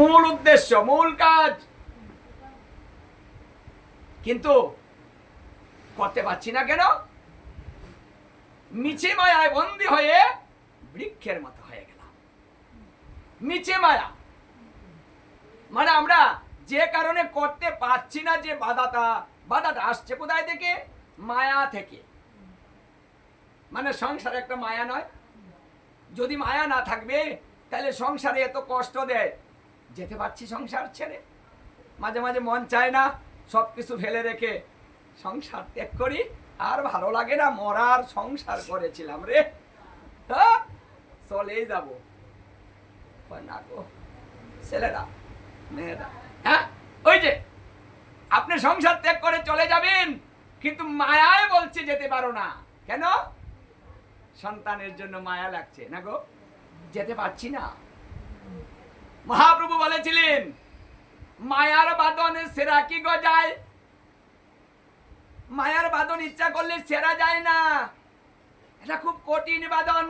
মূল উদ্দেশ্য, মূল কাজ। কিন্তু করতে পারছি না কেন? মিছে মায়ায় বন্দি হয়ে বৃক্ষের মতো হয়ে গেলাম। মিছে মায়া। মানে আমরা যে কারণে করতে পারছি না যে বাধাটা বাধাটা আসছে কোথায় থেকে? মায়া থেকে। মানে সংসার একটা মায়া নয়। যদি মায়া না থাকবে, তাহলে সংসারে এত কষ্ট দেয়। যেতে পারছি সংসার ছেড়ে। মাঝে মাঝে মন চায় না সব কিছু ফেলে রেখে সংসার ত্যাগ করি। আর ভালো লাগে না মরার সংসার করেছিলাম রে। হ্যাঁ? চলেই যাব। না গো, ছেলেরা, মেয়েরা হ্যাঁ ওই যে, আপনি সংসার ত্যাগ করে চলে যাবেন, কিন্তু মায়ায় বলছে যেতে পারো না। কেন? সন্তানের জন্য মায়া লাগছে। না গো, যেতে পারছি না। মহাপ্রভু বলেছিলেন, মায়ার বাদনে সেরা কি গজায় মায়ার বাদন ইচ্ছা করলে সেরা যায় না। এটা খুব কঠিন বাদন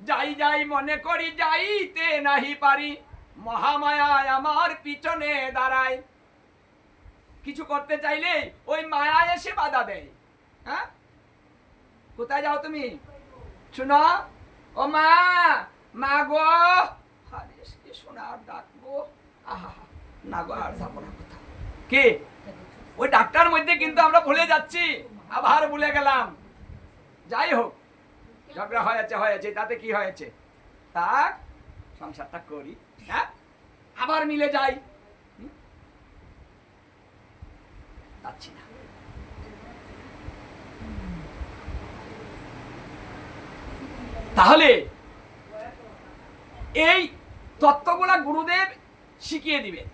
যাই যাই, মনে করি যাইতে নাহি পারি। মহামায়ায় আমার পিছনে দাঁড়ায়। কিছু করতে চাইলে ওই মায়া এসে বাধা দেয়। হ্যাঁ? কোথায় যাও তুমি? শুনো, ও মা মা গো। কি? ওই ডাক্তার মধ্যে কিন্তু আমরা ভুলে যাচ্ছি। আবার ভুলে গেলাম। যাই হোক, ঝগড়া হয়েছে হয়েছে, তাতে কি হয়েছে? তাক সংসারটা করি হ্যাঁ? আবার মিলে যাই? যাচ্ছি না। তাহলে, এই তত্ত্বগুলা গুরুদেব শিখিয়ে দিবেন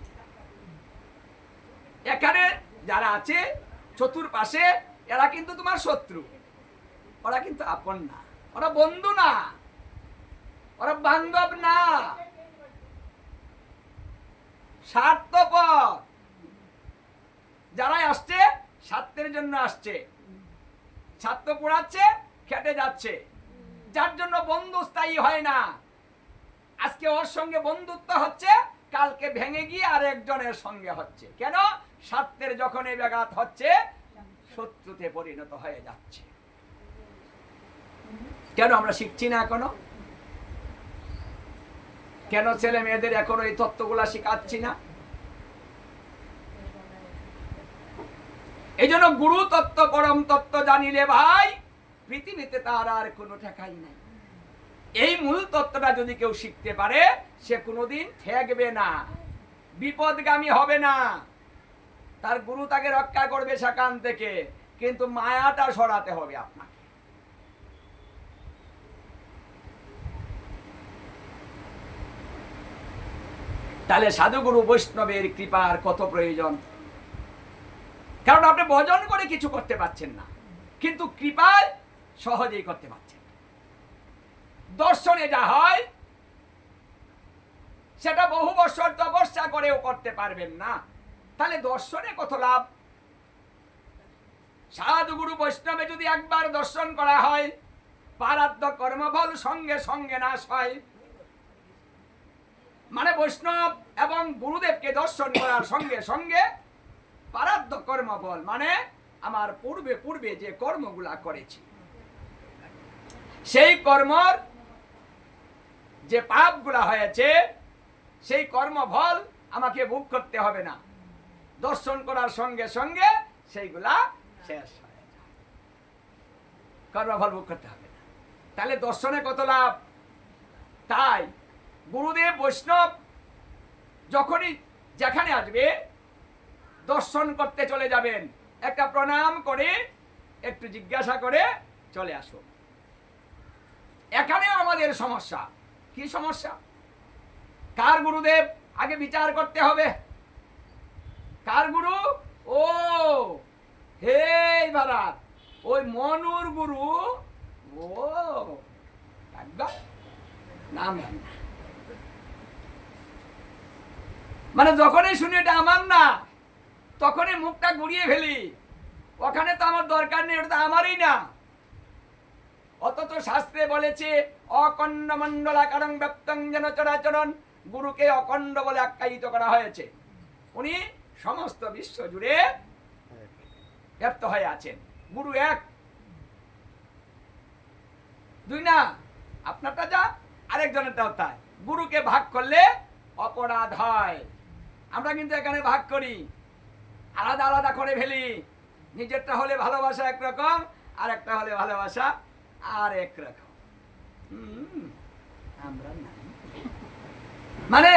এখানে যারা আছে, চতুর্পাশে, এরা কিন্তু তোমার শত্রু। ওরা কিন্তু আপন না। ওরা বন্ধু না। ওরা বান্ধব না। স্বার্থপর। যারাই আসছে, স্বার্থের জন্য আসছে। স্বার্থ পোড়াচ্ছে, খেটে যাচ্ছে। যার জন্য বন্ধু স্থায়ী হয় না। আজকে ওর সঙ্গে বন্ধুত্ব হচ্ছে, কালকে ভেঙে গিয়ে আর একজনের সঙ্গে হচ্ছে। কেন? স্বার্থের যখন এই ব্যাঘাত হচ্ছে, শত্রুতে পরিণত হয়ে যাচ্ছে। কেন আমরা শিখছি না এখনও? কেন ছেলে মেয়েদের এখনও এই তত্ত্বগুলা শিখাচ্ছি না? এই জন্য গুরু তত্ত্ব, পরম তত্ত্ব জানিলে ভাই, পৃথিবীতে তার আর কোনো ঠেকাই নাই। এই মূল তত্ত্বটা যদি কেউ শিখতে পারে, সে কোনোদিন ঠেকবে না, বিপদগামী হবে না। তার গুরু তাকে রক্ষা করবে সেখান থেকে, কিন্তু মায়াটা সরাতে হবে আপনাকে। তাহলে সাধুগুরু বৈষ্ণবের কৃপার কত প্রয়োজন? কারণ আপনি ভজন করে কিছু করতে পারছেন না, কিন্তু কৃপায় সহজেই করতে পারছেন। দর্শনে যা হয়, সেটা বহু বছর তপস্যা করেও করতে পারবেন না। তাহলে দর্শনে কত লাভ? সাধুগুরু বৈষ্ণবে যদি একবার দর্শন করা হয় পারাদ্য কর্মফল সঙ্গে সঙ্গে নাশ হয়। মানে বৈষ্ণব এবং গুরুদেবকে দর্শন করার সঙ্গে সঙ্গে পারাদ্য কর্মফল মানে আমার পূর্বে পূর্বে যে কর্মগুলা করেছি, সেই কর্মর যে পাপগুলা হয়েছে, সেই কর্মফল আমাকে ভোগ করতে হবে না। দর্শন করার সঙ্গে সঙ্গে সেইগুলা শেষ হয়ে কর্মফল ভোগ করতে হবে না। তাহলে দর্শনে কত লাভ? তাই গুরুদেব বৈষ্ণব যখনই যেখানে আসবে, দর্শন করতে চলে যাবেন। একটা প্রণাম করে, একটু জিজ্ঞাসা করে চলে আসুন। এখানে আমাদের সমস্যা। কি সমস্যা? কার গুরুদেব? আগে বিচার করতে হবে। কার গুরু? ও, হে ভারাত, ওই মনুর গুরু। ও নাম মানে যখনই শুনি এটা আমার না, তখনই মুখটা ঘুরিয়ে ফেলি। ওখানে তো আমার দরকার নেই, ওটা তো আমারই না। অথচ শাস্ত্রে বলেছে অকন্ড মন্ডলাকারং ব্যপ্তং যেন চরাচরণ, গুরুকে অখণ্ড বলে আখ্যায়িত করা হয়েছে। উনি সমস্ত বিশ্ব জুড়ে ব্যপ্ত হয়ে আছেন। গুরু এক। দুই না আপনারটা যা আরেকজনেরটাও তাই। গুরুকে ভাগ করলে অপরাধ হয়। আমরা কিন্তু এখানে ভাগ করি। আলাদা আলাদা করে ফেলি। নিজেরটা হলে ভালোবাসা একরকম আর একটা হলে ভালোবাসা আর একরকম হুম, আমরা মানে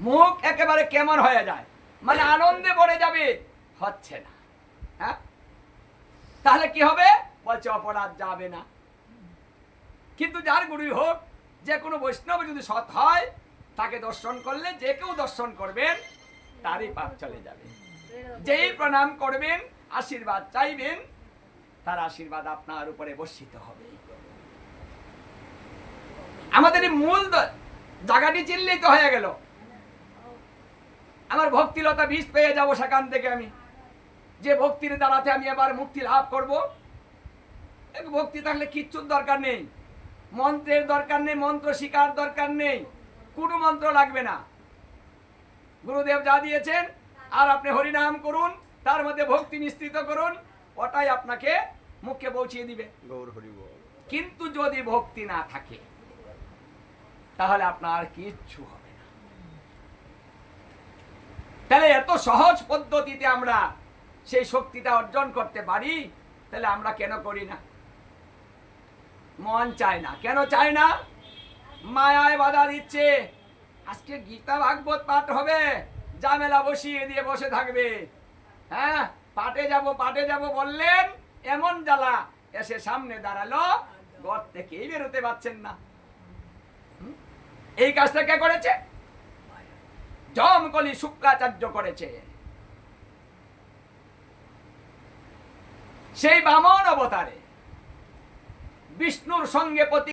মুখ একেবারে কেমন হয়ে যায়? মানে আনন্দে ভরে যাবে? হচ্ছে না। হ্যাঁ? তাহলে কি হবে? বলছে অপরাধ যাবে না। কিন্তু যার গুরুই হোক যে কোনো বৈষ্ণব যদি সৎ হয় তাকে দর্শন করলে যে কেউ দর্শন করবেন তারই পাপ চলে যাবে। যেই প্রণাম করবেন আশীর্বাদ চাইবেন তার আশীর্বাদ আপনার উপরে বর্ষিত হবে। আমাদের এই মূল জায়গাটি চিনলেই তো হয়ে গেল। আমার ভক্তিলতা বীজ পেয়ে যাব সেখান থেকে আমি। যে ভক্তির দ্বারাতে আমি এবার মুক্তি লাভ করব। ভক্তি থাকলে কিচ্ছুর দরকার নেই। মন্ত্রের দরকার নেই, মন্ত্র শিকার দরকার নেই। কোনো মন্ত্র লাগবে না। গুরুদেব যা দিয়েছেন, আর আপনি হরিনাম করুন, তার মধ্যে ভক্তি মিশ্রিত করুন। ওটাই আপনাকে মুখে পৌঁছিয়ে দিবে। কিন্তু যদি ভক্তি না থাকে তাহলে আপনার কিচ্ছু হবে না। তাহলে এত সহজ পদ্ধতিতে আমরা সেই শক্তিটা অর্জন করতে পারি তাহলে আমরা কেন করি না? মন চায় না। কেন চায় না? মায়ায় বাধা দিচ্ছে। আজকে গীতা ভাগবত পাঠ হবে জামেলা বসিয়ে দিয়ে বসে থাকবে। হ্যাঁ? পাটে যাব পাটে যাব বললেন, এমন জ্বালা এসে সামনে দাঁড়াল, ঘর থেকেই বেরোতে পারছেন না। এই কাজটা কে করেছে? জমকলি শুক্রাচার্য করেছে। সেই বামন অবতারে বিষ্ণুর সঙ্গে প্রতি